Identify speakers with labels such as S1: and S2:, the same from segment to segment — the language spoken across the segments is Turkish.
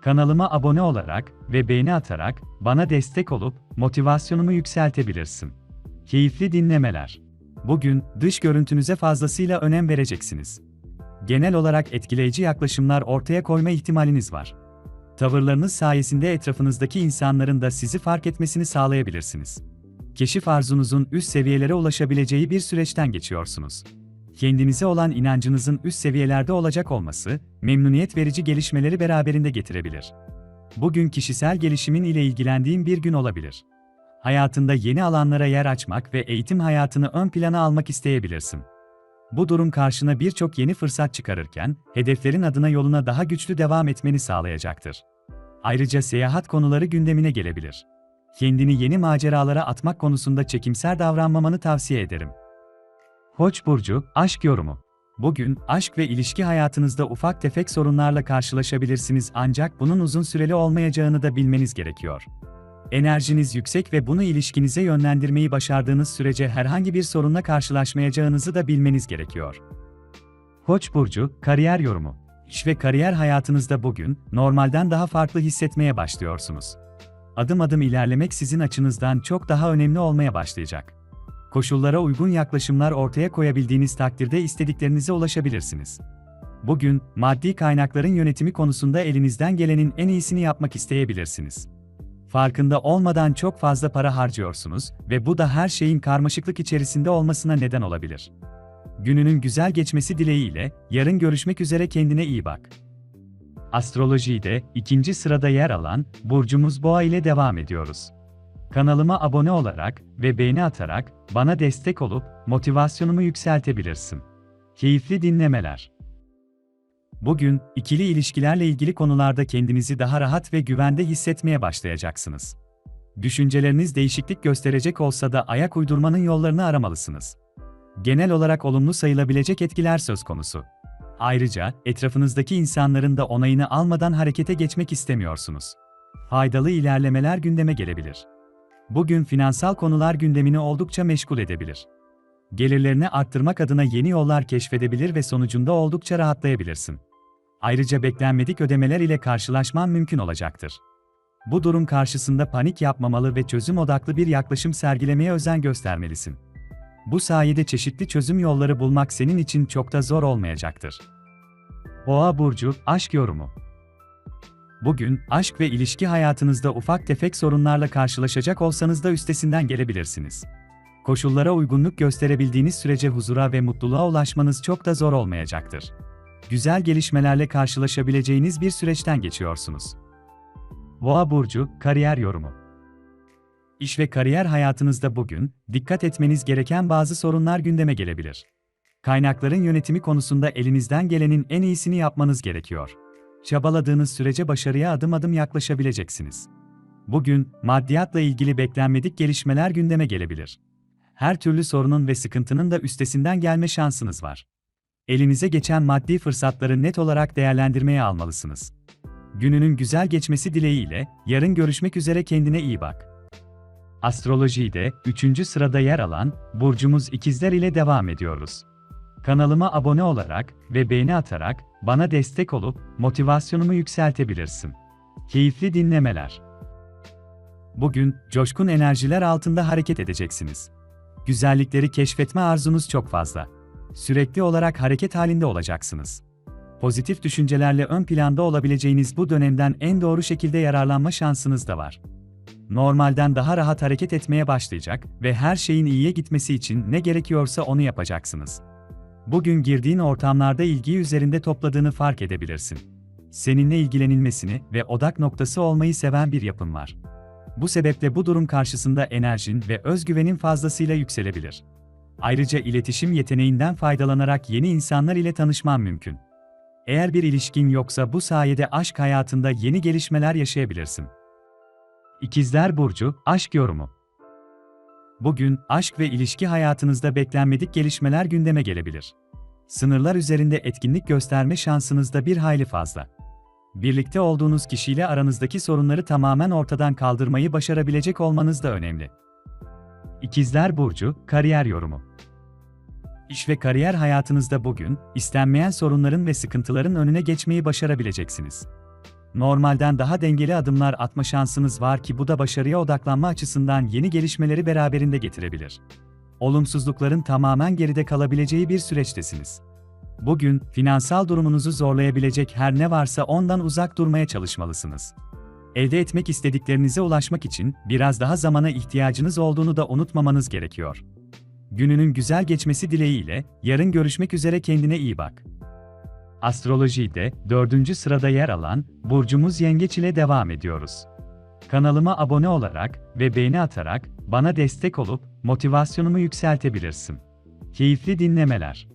S1: Kanalıma abone olarak ve beğeni atarak bana destek olup motivasyonumu yükseltebilirsin. Keyifli dinlemeler. Bugün dış görüntünüze fazlasıyla önem vereceksiniz. Genel olarak etkileyici yaklaşımlar ortaya koyma ihtimaliniz var. Tavırlarınız sayesinde etrafınızdaki insanların da sizi fark etmesini sağlayabilirsiniz. Keşif arzunuzun üst seviyelere ulaşabileceği bir süreçten geçiyorsunuz kendinize olan inancınızın üst seviyelerde olacak olması, memnuniyet verici gelişmeleri beraberinde getirebilir. Bugün kişisel gelişimin ile ilgilendiğin bir gün olabilir. Hayatında yeni alanlara yer açmak ve eğitim hayatını ön plana almak isteyebilirsin. Bu durum karşına birçok yeni fırsat çıkarırken, hedeflerin adına yoluna daha güçlü devam etmeni sağlayacaktır. Ayrıca seyahat konuları gündemine gelebilir. Kendini yeni maceralara atmak konusunda çekimser davranmamanı tavsiye ederim. Koç burcu aşk yorumu. Bugün aşk ve ilişki hayatınızda ufak tefek sorunlarla karşılaşabilirsiniz ancak bunun uzun süreli olmayacağını da bilmeniz gerekiyor. Enerjiniz yüksek ve bunu ilişkinize yönlendirmeyi başardığınız sürece herhangi bir sorunla karşılaşmayacağınızı da bilmeniz gerekiyor. Koç burcu kariyer yorumu. İş ve kariyer hayatınızda bugün normalden daha farklı hissetmeye başlıyorsunuz. Adım adım ilerlemek sizin açınızdan çok daha önemli olmaya başlayacak koşullara uygun yaklaşımlar ortaya koyabildiğiniz takdirde istediklerinize ulaşabilirsiniz. Bugün, maddi kaynakların yönetimi konusunda elinizden gelenin en iyisini yapmak isteyebilirsiniz. Farkında olmadan çok fazla para harcıyorsunuz ve bu da her şeyin karmaşıklık içerisinde olmasına neden olabilir. Gününün güzel geçmesi dileğiyle, yarın görüşmek üzere kendine iyi bak. Astrolojide ikinci sırada yer alan burcumuz Boğa ile devam ediyoruz. Kanalıma abone olarak ve beğeni atarak bana destek olup motivasyonumu yükseltebilirsin. Keyifli dinlemeler. Bugün ikili ilişkilerle ilgili konularda kendinizi daha rahat ve güvende hissetmeye başlayacaksınız. Düşünceleriniz değişiklik gösterecek olsa da ayak uydurmanın yollarını aramalısınız. Genel olarak olumlu sayılabilecek etkiler söz konusu. Ayrıca etrafınızdaki insanların da onayını almadan harekete geçmek istemiyorsunuz. Faydalı ilerlemeler gündeme gelebilir. Bugün finansal konular gündemini oldukça meşgul edebilir. Gelirlerini arttırmak adına yeni yollar keşfedebilir ve sonucunda oldukça rahatlayabilirsin. Ayrıca beklenmedik ödemeler ile karşılaşman mümkün olacaktır. Bu durum karşısında panik yapmamalı ve çözüm odaklı bir yaklaşım sergilemeye özen göstermelisin. Bu sayede çeşitli çözüm yolları bulmak senin için çok da zor olmayacaktır. Boğa burcu aşk yorumu Bugün, aşk ve ilişki hayatınızda ufak tefek sorunlarla karşılaşacak olsanız da üstesinden gelebilirsiniz. Koşullara uygunluk gösterebildiğiniz sürece huzura ve mutluluğa ulaşmanız çok da zor olmayacaktır. Güzel gelişmelerle karşılaşabileceğiniz bir süreçten geçiyorsunuz. Boğa burcu kariyer yorumu. İş ve kariyer hayatınızda bugün dikkat etmeniz gereken bazı sorunlar gündeme gelebilir. Kaynakların yönetimi konusunda elinizden gelenin en iyisini yapmanız gerekiyor çabaladığınız sürece başarıya adım adım yaklaşabileceksiniz. Bugün, maddiyatla ilgili beklenmedik gelişmeler gündeme gelebilir. Her türlü sorunun ve sıkıntının da üstesinden gelme şansınız var. Elinize geçen maddi fırsatları net olarak değerlendirmeye almalısınız. Gününün güzel geçmesi dileğiyle, yarın görüşmek üzere kendine iyi bak. Astrolojide 3. sırada yer alan burcumuz ikizler ile devam ediyoruz. Kanalıma abone olarak ve beğeni atarak bana destek olup motivasyonumu yükseltebilirsin. Keyifli dinlemeler. Bugün coşkun enerjiler altında hareket edeceksiniz. Güzellikleri keşfetme arzunuz çok fazla. Sürekli olarak hareket halinde olacaksınız. Pozitif düşüncelerle ön planda olabileceğiniz bu dönemden en doğru şekilde yararlanma şansınız da var. Normalden daha rahat hareket etmeye başlayacak ve her şeyin iyiye gitmesi için ne gerekiyorsa onu yapacaksınız bugün girdiğin ortamlarda ilgiyi üzerinde topladığını fark edebilirsin. Seninle ilgilenilmesini ve odak noktası olmayı seven bir yapın var. Bu sebeple bu durum karşısında enerjin ve özgüvenin fazlasıyla yükselebilir. Ayrıca iletişim yeteneğinden faydalanarak yeni insanlar ile tanışman mümkün. Eğer bir ilişkin yoksa bu sayede aşk hayatında yeni gelişmeler yaşayabilirsin. İkizler Burcu, aşk yorumu. Bugün, aşk ve ilişki hayatınızda beklenmedik gelişmeler gündeme gelebilir. Sınırlar üzerinde etkinlik gösterme şansınız da bir hayli fazla. Birlikte olduğunuz kişiyle aranızdaki sorunları tamamen ortadan kaldırmayı başarabilecek olmanız da önemli. İkizler Burcu, kariyer yorumu. İş ve kariyer hayatınızda bugün, istenmeyen sorunların ve sıkıntıların önüne geçmeyi başarabileceksiniz. Normalden daha dengeli adımlar atma şansınız var ki bu da başarıya odaklanma açısından yeni gelişmeleri beraberinde getirebilir. Olumsuzlukların tamamen geride kalabileceği bir süreçtesiniz. Bugün, finansal durumunuzu zorlayabilecek her ne varsa ondan uzak durmaya çalışmalısınız. Elde etmek istediklerinize ulaşmak için biraz daha zamana ihtiyacınız olduğunu da unutmamanız gerekiyor. Gününün güzel geçmesi dileğiyle, yarın görüşmek üzere kendine iyi bak. Astrolojide dördüncü sırada yer alan burcumuz Yengeç ile devam ediyoruz. Kanalıma abone olarak ve beğeni atarak bana destek olup motivasyonumu yükseltebilirsin. Keyifli dinlemeler.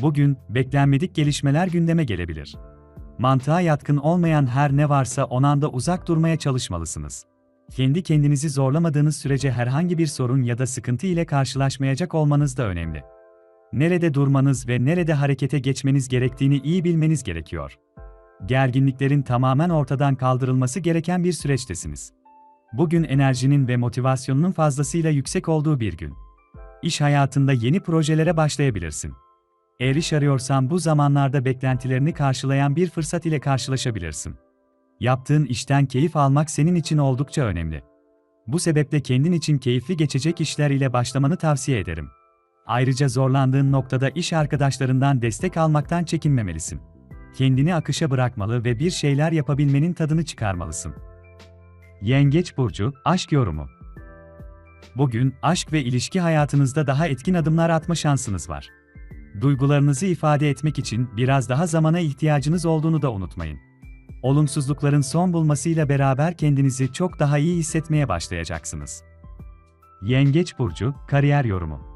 S1: Bugün beklenmedik gelişmeler gündeme gelebilir. Mantığa yatkın olmayan her ne varsa onanda uzak durmaya çalışmalısınız. Kendi kendinizi zorlamadığınız sürece herhangi bir sorun ya da sıkıntı ile karşılaşmayacak olmanız da önemli nerede durmanız ve nerede harekete geçmeniz gerektiğini iyi bilmeniz gerekiyor. Gerginliklerin tamamen ortadan kaldırılması gereken bir süreçtesiniz. Bugün enerjinin ve motivasyonunun fazlasıyla yüksek olduğu bir gün. İş hayatında yeni projelere başlayabilirsin. Eğer iş arıyorsan bu zamanlarda beklentilerini karşılayan bir fırsat ile karşılaşabilirsin. Yaptığın işten keyif almak senin için oldukça önemli. Bu sebeple kendin için keyifli geçecek işler ile başlamanı tavsiye ederim. Ayrıca zorlandığın noktada iş arkadaşlarından destek almaktan çekinmemelisin. Kendini akışa bırakmalı ve bir şeyler yapabilmenin tadını çıkarmalısın. Yengeç burcu aşk yorumu. Bugün aşk ve ilişki hayatınızda daha etkin adımlar atma şansınız var. Duygularınızı ifade etmek için biraz daha zamana ihtiyacınız olduğunu da unutmayın. Olumsuzlukların son bulmasıyla beraber kendinizi çok daha iyi hissetmeye başlayacaksınız. Yengeç burcu kariyer yorumu.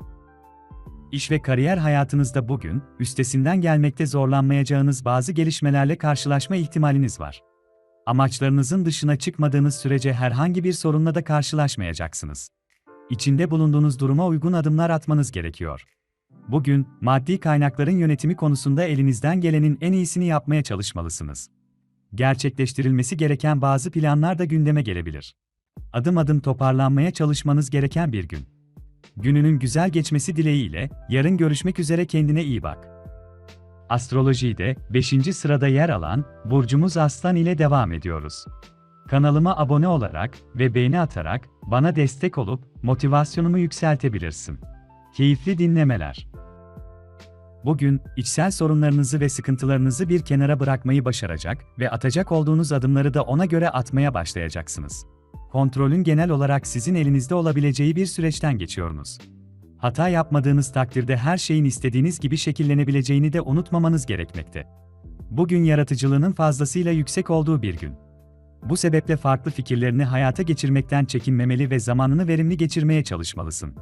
S1: İş ve kariyer hayatınızda bugün, üstesinden gelmekte zorlanmayacağınız bazı gelişmelerle karşılaşma ihtimaliniz var. Amaçlarınızın dışına çıkmadığınız sürece herhangi bir sorunla da karşılaşmayacaksınız. İçinde bulunduğunuz duruma uygun adımlar atmanız gerekiyor. Bugün, maddi kaynakların yönetimi konusunda elinizden gelenin en iyisini yapmaya çalışmalısınız. Gerçekleştirilmesi gereken bazı planlar da gündeme gelebilir. Adım adım toparlanmaya çalışmanız gereken bir gün. Gününün güzel geçmesi dileğiyle, yarın görüşmek üzere kendine iyi bak. Astrolojide 5. sırada yer alan burcumuz Aslan ile devam ediyoruz. Kanalıma abone olarak ve beğeni atarak bana destek olup motivasyonumu yükseltebilirsin. Keyifli dinlemeler. Bugün içsel sorunlarınızı ve sıkıntılarınızı bir kenara bırakmayı başaracak ve atacak olduğunuz adımları da ona göre atmaya başlayacaksınız kontrolün genel olarak sizin elinizde olabileceği bir süreçten geçiyorsunuz. Hata yapmadığınız takdirde her şeyin istediğiniz gibi şekillenebileceğini de unutmamanız gerekmekte. Bugün yaratıcılığının fazlasıyla yüksek olduğu bir gün. Bu sebeple farklı fikirlerini hayata geçirmekten çekinmemeli ve zamanını verimli geçirmeye çalışmalısın.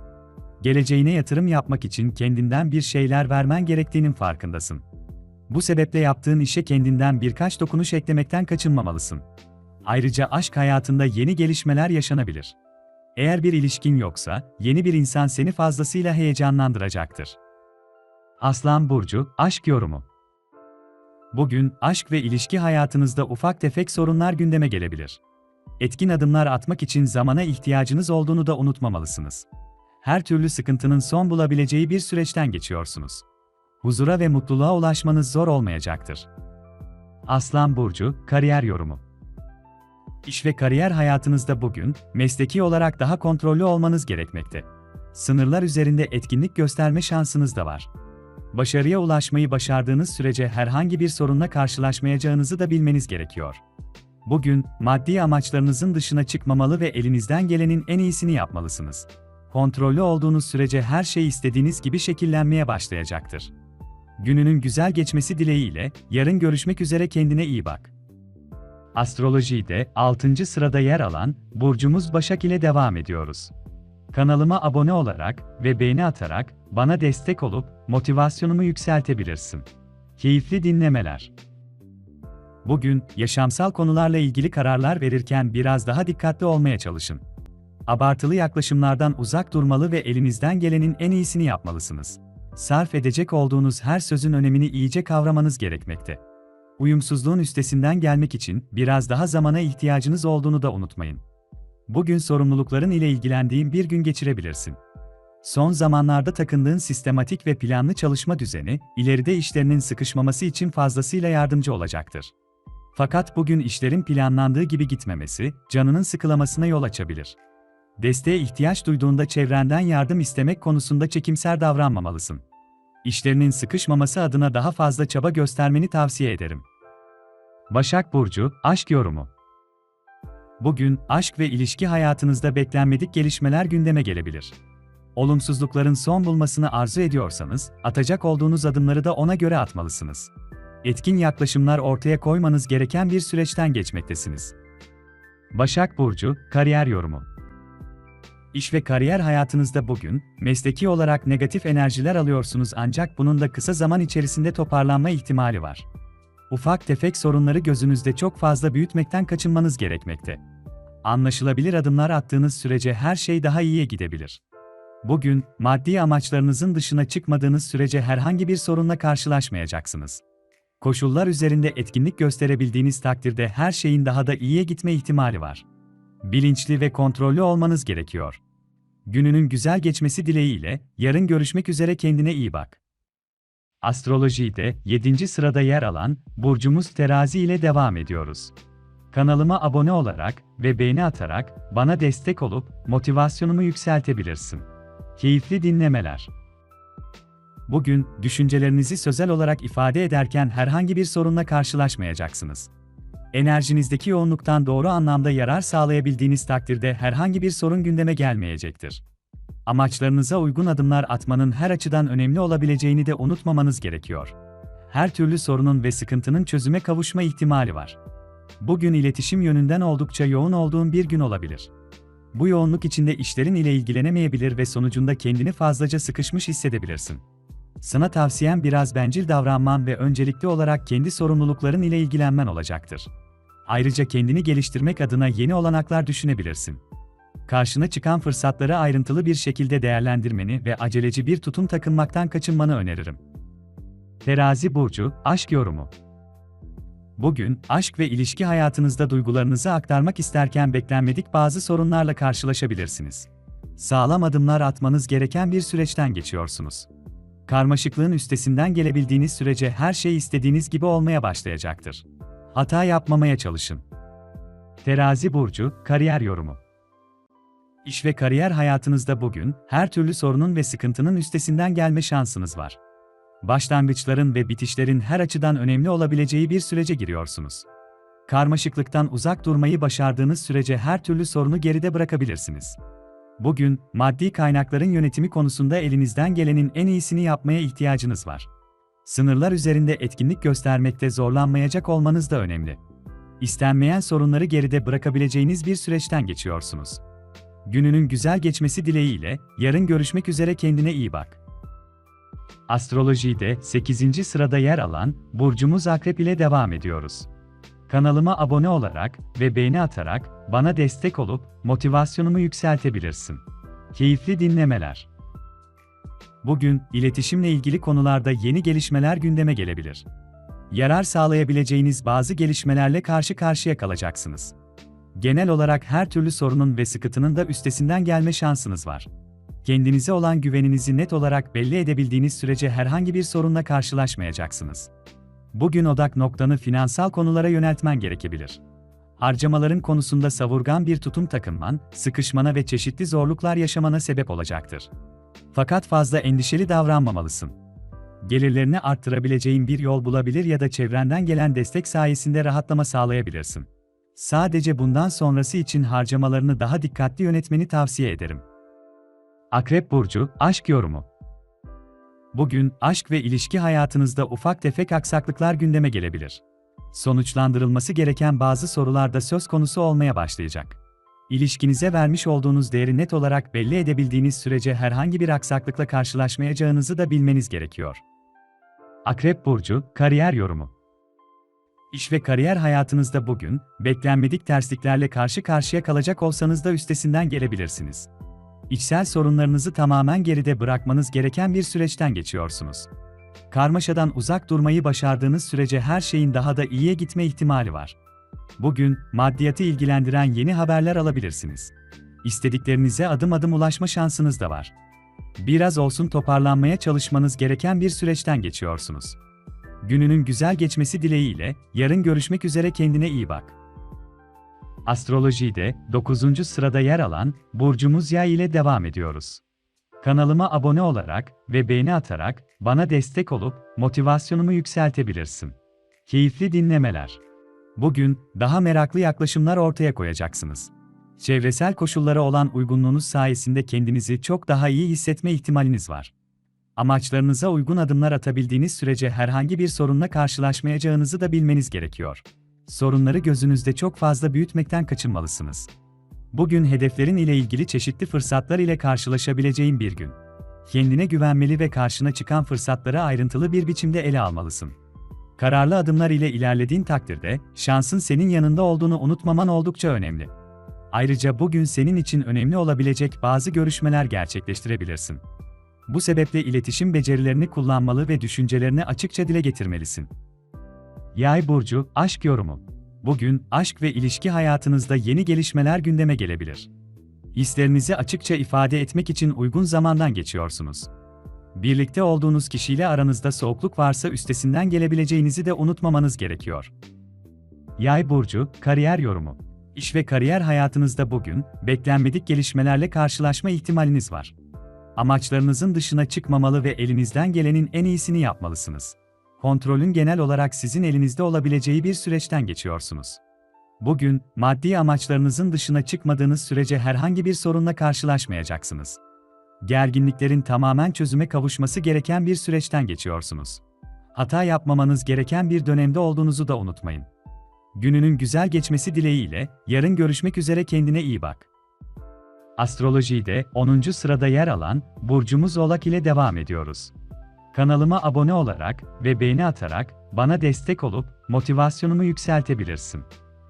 S1: Geleceğine yatırım yapmak için kendinden bir şeyler vermen gerektiğinin farkındasın. Bu sebeple yaptığın işe kendinden birkaç dokunuş eklemekten kaçınmamalısın. Ayrıca aşk hayatında yeni gelişmeler yaşanabilir. Eğer bir ilişkin yoksa, yeni bir insan seni fazlasıyla heyecanlandıracaktır. Aslan Burcu, Aşk Yorumu Bugün, aşk ve ilişki hayatınızda ufak tefek sorunlar gündeme gelebilir. Etkin adımlar atmak için zamana ihtiyacınız olduğunu da unutmamalısınız. Her türlü sıkıntının son bulabileceği bir süreçten geçiyorsunuz. Huzura ve mutluluğa ulaşmanız zor olmayacaktır. Aslan Burcu, Kariyer Yorumu İş ve kariyer hayatınızda bugün, mesleki olarak daha kontrollü olmanız gerekmekte. Sınırlar üzerinde etkinlik gösterme şansınız da var. Başarıya ulaşmayı başardığınız sürece herhangi bir sorunla karşılaşmayacağınızı da bilmeniz gerekiyor. Bugün, maddi amaçlarınızın dışına çıkmamalı ve elinizden gelenin en iyisini yapmalısınız. Kontrollü olduğunuz sürece her şey istediğiniz gibi şekillenmeye başlayacaktır. Gününün güzel geçmesi dileğiyle, yarın görüşmek üzere kendine iyi bak. Astrolojide 6. sırada yer alan burcumuz Başak ile devam ediyoruz. Kanalıma abone olarak ve beğeni atarak bana destek olup motivasyonumu yükseltebilirsin. Keyifli dinlemeler. Bugün, yaşamsal konularla ilgili kararlar verirken biraz daha dikkatli olmaya çalışın. Abartılı yaklaşımlardan uzak durmalı ve elinizden gelenin en iyisini yapmalısınız. Sarf edecek olduğunuz her sözün önemini iyice kavramanız gerekmekte. Uyumsuzluğun üstesinden gelmek için biraz daha zamana ihtiyacınız olduğunu da unutmayın. Bugün sorumlulukların ile ilgilendiğin bir gün geçirebilirsin. Son zamanlarda takındığın sistematik ve planlı çalışma düzeni, ileride işlerinin sıkışmaması için fazlasıyla yardımcı olacaktır. Fakat bugün işlerin planlandığı gibi gitmemesi, canının sıkılamasına yol açabilir. Desteğe ihtiyaç duyduğunda çevrenden yardım istemek konusunda çekimser davranmamalısın. İşlerinin sıkışmaması adına daha fazla çaba göstermeni tavsiye ederim. Başak Burcu, Aşk Yorumu Bugün, aşk ve ilişki hayatınızda beklenmedik gelişmeler gündeme gelebilir. Olumsuzlukların son bulmasını arzu ediyorsanız, atacak olduğunuz adımları da ona göre atmalısınız. Etkin yaklaşımlar ortaya koymanız gereken bir süreçten geçmektesiniz. Başak Burcu, Kariyer Yorumu İş ve kariyer hayatınızda bugün, mesleki olarak negatif enerjiler alıyorsunuz ancak bunun da kısa zaman içerisinde toparlanma ihtimali var. Ufak tefek sorunları gözünüzde çok fazla büyütmekten kaçınmanız gerekmekte. Anlaşılabilir adımlar attığınız sürece her şey daha iyiye gidebilir. Bugün, maddi amaçlarınızın dışına çıkmadığınız sürece herhangi bir sorunla karşılaşmayacaksınız. Koşullar üzerinde etkinlik gösterebildiğiniz takdirde her şeyin daha da iyiye gitme ihtimali var. Bilinçli ve kontrollü olmanız gerekiyor. Gününün güzel geçmesi dileğiyle, yarın görüşmek üzere kendine iyi bak. Astrolojide 7. sırada yer alan burcumuz Terazi ile devam ediyoruz. Kanalıma abone olarak ve beğeni atarak bana destek olup motivasyonumu yükseltebilirsin. Keyifli dinlemeler. Bugün düşüncelerinizi sözel olarak ifade ederken herhangi bir sorunla karşılaşmayacaksınız. Enerjinizdeki yoğunluktan doğru anlamda yarar sağlayabildiğiniz takdirde herhangi bir sorun gündeme gelmeyecektir. Amaçlarınıza uygun adımlar atmanın her açıdan önemli olabileceğini de unutmamanız gerekiyor. Her türlü sorunun ve sıkıntının çözüme kavuşma ihtimali var. Bugün iletişim yönünden oldukça yoğun olduğun bir gün olabilir. Bu yoğunluk içinde işlerin ile ilgilenemeyebilir ve sonucunda kendini fazlaca sıkışmış hissedebilirsin. Sana tavsiyem biraz bencil davranman ve öncelikli olarak kendi sorumlulukların ile ilgilenmen olacaktır. Ayrıca kendini geliştirmek adına yeni olanaklar düşünebilirsin. Karşına çıkan fırsatları ayrıntılı bir şekilde değerlendirmeni ve aceleci bir tutum takınmaktan kaçınmanı öneririm. Terazi burcu, aşk yorumu. Bugün, aşk ve ilişki hayatınızda duygularınızı aktarmak isterken beklenmedik bazı sorunlarla karşılaşabilirsiniz. Sağlam adımlar atmanız gereken bir süreçten geçiyorsunuz. Karmaşıklığın üstesinden gelebildiğiniz sürece her şey istediğiniz gibi olmaya başlayacaktır. Hata yapmamaya çalışın. Terazi burcu, kariyer yorumu. İş ve kariyer hayatınızda bugün her türlü sorunun ve sıkıntının üstesinden gelme şansınız var. Başlangıçların ve bitişlerin her açıdan önemli olabileceği bir sürece giriyorsunuz. Karmaşıklıktan uzak durmayı başardığınız sürece her türlü sorunu geride bırakabilirsiniz. Bugün, maddi kaynakların yönetimi konusunda elinizden gelenin en iyisini yapmaya ihtiyacınız var. Sınırlar üzerinde etkinlik göstermekte zorlanmayacak olmanız da önemli. İstenmeyen sorunları geride bırakabileceğiniz bir süreçten geçiyorsunuz. Gününün güzel geçmesi dileğiyle, yarın görüşmek üzere kendine iyi bak. Astrolojide 8. sırada yer alan burcumuz Akrep ile devam ediyoruz. Kanalıma abone olarak ve beğeni atarak bana destek olup motivasyonumu yükseltebilirsin. Keyifli dinlemeler. Bugün iletişimle ilgili konularda yeni gelişmeler gündeme gelebilir. Yarar sağlayabileceğiniz bazı gelişmelerle karşı karşıya kalacaksınız. Genel olarak her türlü sorunun ve sıkıntının da üstesinden gelme şansınız var. Kendinize olan güveninizi net olarak belli edebildiğiniz sürece herhangi bir sorunla karşılaşmayacaksınız. Bugün odak noktanı finansal konulara yöneltmen gerekebilir. Harcamaların konusunda savurgan bir tutum takınman, sıkışmana ve çeşitli zorluklar yaşamana sebep olacaktır. Fakat fazla endişeli davranmamalısın. Gelirlerini arttırabileceğin bir yol bulabilir ya da çevrenden gelen destek sayesinde rahatlama sağlayabilirsin. Sadece bundan sonrası için harcamalarını daha dikkatli yönetmeni tavsiye ederim. Akrep Burcu, Aşk Yorumu Bugün, aşk ve ilişki hayatınızda ufak tefek aksaklıklar gündeme gelebilir. Sonuçlandırılması gereken bazı sorular da söz konusu olmaya başlayacak. İlişkinize vermiş olduğunuz değeri net olarak belli edebildiğiniz sürece herhangi bir aksaklıkla karşılaşmayacağınızı da bilmeniz gerekiyor. Akrep Burcu, Kariyer Yorumu İş ve kariyer hayatınızda bugün, beklenmedik tersliklerle karşı karşıya kalacak olsanız da üstesinden gelebilirsiniz. İçsel sorunlarınızı tamamen geride bırakmanız gereken bir süreçten geçiyorsunuz. Karmaşadan uzak durmayı başardığınız sürece her şeyin daha da iyiye gitme ihtimali var. Bugün, maddiyatı ilgilendiren yeni haberler alabilirsiniz. İstediklerinize adım adım ulaşma şansınız da var. Biraz olsun toparlanmaya çalışmanız gereken bir süreçten geçiyorsunuz. Gününün güzel geçmesi dileğiyle, yarın görüşmek üzere kendine iyi bak. Astrolojide 9. sırada yer alan burcumuz Yay ile devam ediyoruz. Kanalıma abone olarak ve beğeni atarak bana destek olup motivasyonumu yükseltebilirsin. Keyifli dinlemeler. Bugün daha meraklı yaklaşımlar ortaya koyacaksınız. Çevresel koşullara olan uygunluğunuz sayesinde kendinizi çok daha iyi hissetme ihtimaliniz var. Amaçlarınıza uygun adımlar atabildiğiniz sürece herhangi bir sorunla karşılaşmayacağınızı da bilmeniz gerekiyor. Sorunları gözünüzde çok fazla büyütmekten kaçınmalısınız. Bugün hedeflerin ile ilgili çeşitli fırsatlar ile karşılaşabileceğin bir gün. Kendine güvenmeli ve karşına çıkan fırsatları ayrıntılı bir biçimde ele almalısın. Kararlı adımlar ile ilerlediğin takdirde, şansın senin yanında olduğunu unutmaman oldukça önemli. Ayrıca bugün senin için önemli olabilecek bazı görüşmeler gerçekleştirebilirsin. Bu sebeple iletişim becerilerini kullanmalı ve düşüncelerini açıkça dile getirmelisin. Yay burcu aşk yorumu. Bugün aşk ve ilişki hayatınızda yeni gelişmeler gündeme gelebilir. Hislerinizi açıkça ifade etmek için uygun zamandan geçiyorsunuz. Birlikte olduğunuz kişiyle aranızda soğukluk varsa üstesinden gelebileceğinizi de unutmamanız gerekiyor. Yay burcu kariyer yorumu. İş ve kariyer hayatınızda bugün beklenmedik gelişmelerle karşılaşma ihtimaliniz var. Amaçlarınızın dışına çıkmamalı ve elinizden gelenin en iyisini yapmalısınız. Kontrolün genel olarak sizin elinizde olabileceği bir süreçten geçiyorsunuz. Bugün, maddi amaçlarınızın dışına çıkmadığınız sürece herhangi bir sorunla karşılaşmayacaksınız. Gerginliklerin tamamen çözüme kavuşması gereken bir süreçten geçiyorsunuz. Hata yapmamanız gereken bir dönemde olduğunuzu da unutmayın. Gününün güzel geçmesi dileğiyle, yarın görüşmek üzere kendine iyi bak. Astrolojide 10. sırada yer alan burcumuz Oğlak ile devam ediyoruz. Kanalıma abone olarak ve beğeni atarak bana destek olup motivasyonumu yükseltebilirsin.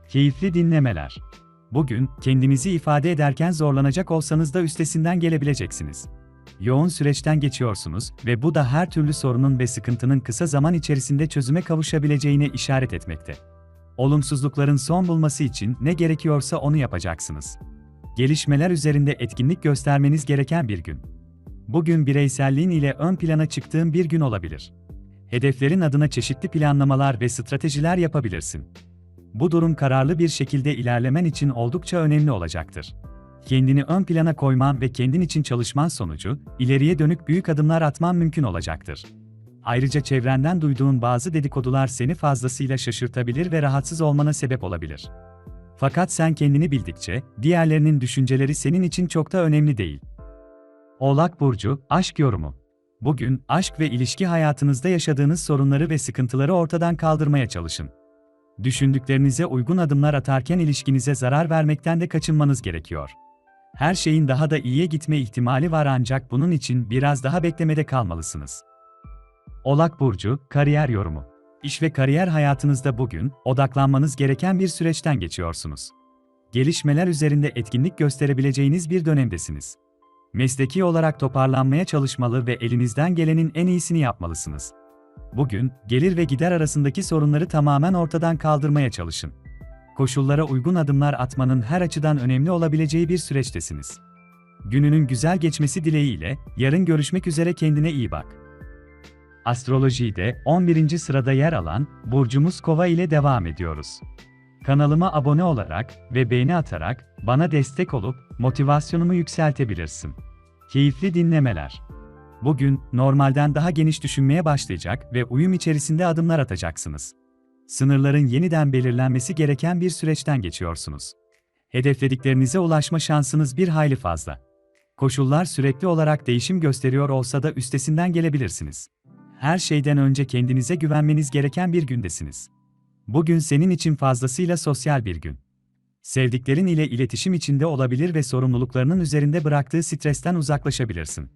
S1: Keyifli dinlemeler. Bugün kendinizi ifade ederken zorlanacak olsanız da üstesinden gelebileceksiniz. Yoğun süreçten geçiyorsunuz ve bu da her türlü sorunun ve sıkıntının kısa zaman içerisinde çözüme kavuşabileceğine işaret etmekte. Olumsuzlukların son bulması için ne gerekiyorsa onu yapacaksınız gelişmeler üzerinde etkinlik göstermeniz gereken bir gün. Bugün bireyselliğin ile ön plana çıktığın bir gün olabilir. Hedeflerin adına çeşitli planlamalar ve stratejiler yapabilirsin. Bu durum kararlı bir şekilde ilerlemen için oldukça önemli olacaktır. Kendini ön plana koyman ve kendin için çalışman sonucu, ileriye dönük büyük adımlar atman mümkün olacaktır. Ayrıca çevrenden duyduğun bazı dedikodular seni fazlasıyla şaşırtabilir ve rahatsız olmana sebep olabilir. Fakat sen kendini bildikçe, diğerlerinin düşünceleri senin için çok da önemli değil. Oğlak Burcu, Aşk Yorumu Bugün, aşk ve ilişki hayatınızda yaşadığınız sorunları ve sıkıntıları ortadan kaldırmaya çalışın. Düşündüklerinize uygun adımlar atarken ilişkinize zarar vermekten de kaçınmanız gerekiyor. Her şeyin daha da iyiye gitme ihtimali var ancak bunun için biraz daha beklemede kalmalısınız. Oğlak Burcu, Kariyer Yorumu İş ve kariyer hayatınızda bugün odaklanmanız gereken bir süreçten geçiyorsunuz. Gelişmeler üzerinde etkinlik gösterebileceğiniz bir dönemdesiniz. Mesleki olarak toparlanmaya çalışmalı ve elinizden gelenin en iyisini yapmalısınız. Bugün, gelir ve gider arasındaki sorunları tamamen ortadan kaldırmaya çalışın. Koşullara uygun adımlar atmanın her açıdan önemli olabileceği bir süreçtesiniz. Gününün güzel geçmesi dileğiyle, yarın görüşmek üzere kendine iyi bak. Astrolojide 11. sırada yer alan burcumuz Kova ile devam ediyoruz. Kanalıma abone olarak ve beğeni atarak bana destek olup motivasyonumu yükseltebilirsin. Keyifli dinlemeler. Bugün normalden daha geniş düşünmeye başlayacak ve uyum içerisinde adımlar atacaksınız. Sınırların yeniden belirlenmesi gereken bir süreçten geçiyorsunuz. Hedeflediklerinize ulaşma şansınız bir hayli fazla. Koşullar sürekli olarak değişim gösteriyor olsa da üstesinden gelebilirsiniz her şeyden önce kendinize güvenmeniz gereken bir gündesiniz. Bugün senin için fazlasıyla sosyal bir gün. Sevdiklerin ile iletişim içinde olabilir ve sorumluluklarının üzerinde bıraktığı stresten uzaklaşabilirsin.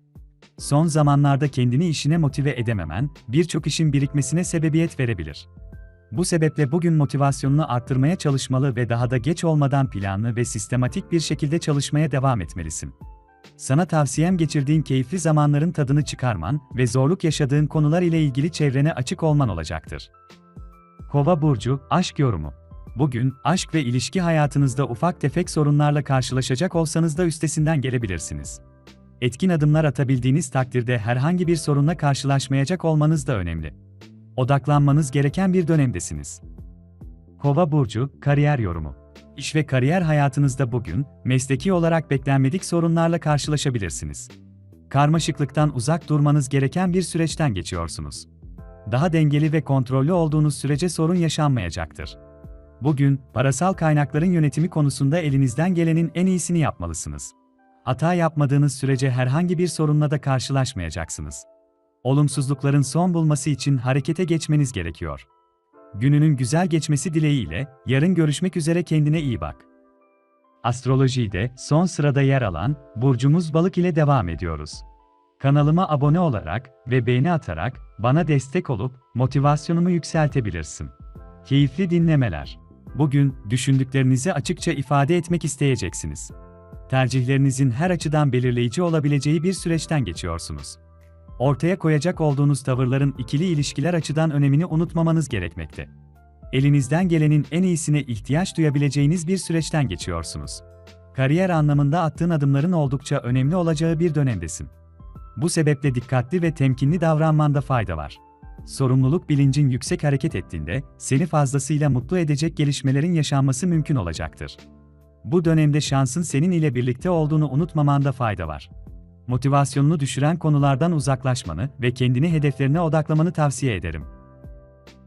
S1: Son zamanlarda kendini işine motive edememen, birçok işin birikmesine sebebiyet verebilir. Bu sebeple bugün motivasyonunu arttırmaya çalışmalı ve daha da geç olmadan planlı ve sistematik bir şekilde çalışmaya devam etmelisin. Sana tavsiyem geçirdiğin keyifli zamanların tadını çıkarman ve zorluk yaşadığın konular ile ilgili çevrene açık olman olacaktır. Kova burcu aşk yorumu. Bugün aşk ve ilişki hayatınızda ufak tefek sorunlarla karşılaşacak olsanız da üstesinden gelebilirsiniz. Etkin adımlar atabildiğiniz takdirde herhangi bir sorunla karşılaşmayacak olmanız da önemli. Odaklanmanız gereken bir dönemdesiniz. Kova burcu kariyer yorumu. İş ve kariyer hayatınızda bugün mesleki olarak beklenmedik sorunlarla karşılaşabilirsiniz. Karmaşıklıktan uzak durmanız gereken bir süreçten geçiyorsunuz. Daha dengeli ve kontrollü olduğunuz sürece sorun yaşanmayacaktır. Bugün parasal kaynakların yönetimi konusunda elinizden gelenin en iyisini yapmalısınız. Hata yapmadığınız sürece herhangi bir sorunla da karşılaşmayacaksınız. Olumsuzlukların son bulması için harekete geçmeniz gerekiyor. Gününün güzel geçmesi dileğiyle, yarın görüşmek üzere kendine iyi bak. Astrolojide son sırada yer alan burcumuz balık ile devam ediyoruz. Kanalıma abone olarak ve beğeni atarak bana destek olup motivasyonumu yükseltebilirsin. Keyifli dinlemeler. Bugün düşündüklerinizi açıkça ifade etmek isteyeceksiniz. Tercihlerinizin her açıdan belirleyici olabileceği bir süreçten geçiyorsunuz. Ortaya koyacak olduğunuz tavırların ikili ilişkiler açıdan önemini unutmamanız gerekmekte. Elinizden gelenin en iyisine ihtiyaç duyabileceğiniz bir süreçten geçiyorsunuz. Kariyer anlamında attığın adımların oldukça önemli olacağı bir dönemdesin. Bu sebeple dikkatli ve temkinli davranmanda fayda var. Sorumluluk bilincin yüksek hareket ettiğinde, seni fazlasıyla mutlu edecek gelişmelerin yaşanması mümkün olacaktır. Bu dönemde şansın senin ile birlikte olduğunu unutmamanda fayda var. Motivasyonunu düşüren konulardan uzaklaşmanı ve kendini hedeflerine odaklamanı tavsiye ederim.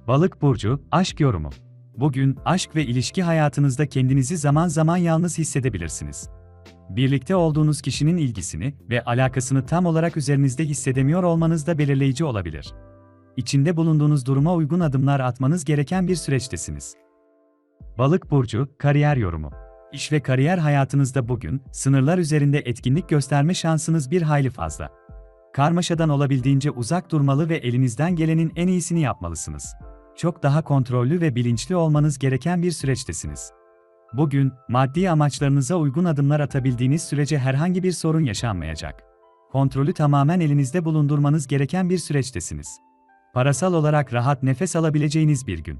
S1: Balık burcu aşk yorumu. Bugün aşk ve ilişki hayatınızda kendinizi zaman zaman yalnız hissedebilirsiniz. Birlikte olduğunuz kişinin ilgisini ve alakasını tam olarak üzerinizde hissedemiyor olmanız da belirleyici olabilir. İçinde bulunduğunuz duruma uygun adımlar atmanız gereken bir süreçtesiniz. Balık burcu kariyer yorumu. İş ve kariyer hayatınızda bugün sınırlar üzerinde etkinlik gösterme şansınız bir hayli fazla. Karmaşadan olabildiğince uzak durmalı ve elinizden gelenin en iyisini yapmalısınız. Çok daha kontrollü ve bilinçli olmanız gereken bir süreçtesiniz. Bugün maddi amaçlarınıza uygun adımlar atabildiğiniz sürece herhangi bir sorun yaşanmayacak. Kontrolü tamamen elinizde bulundurmanız gereken bir süreçtesiniz. Parasal olarak rahat nefes alabileceğiniz bir gün.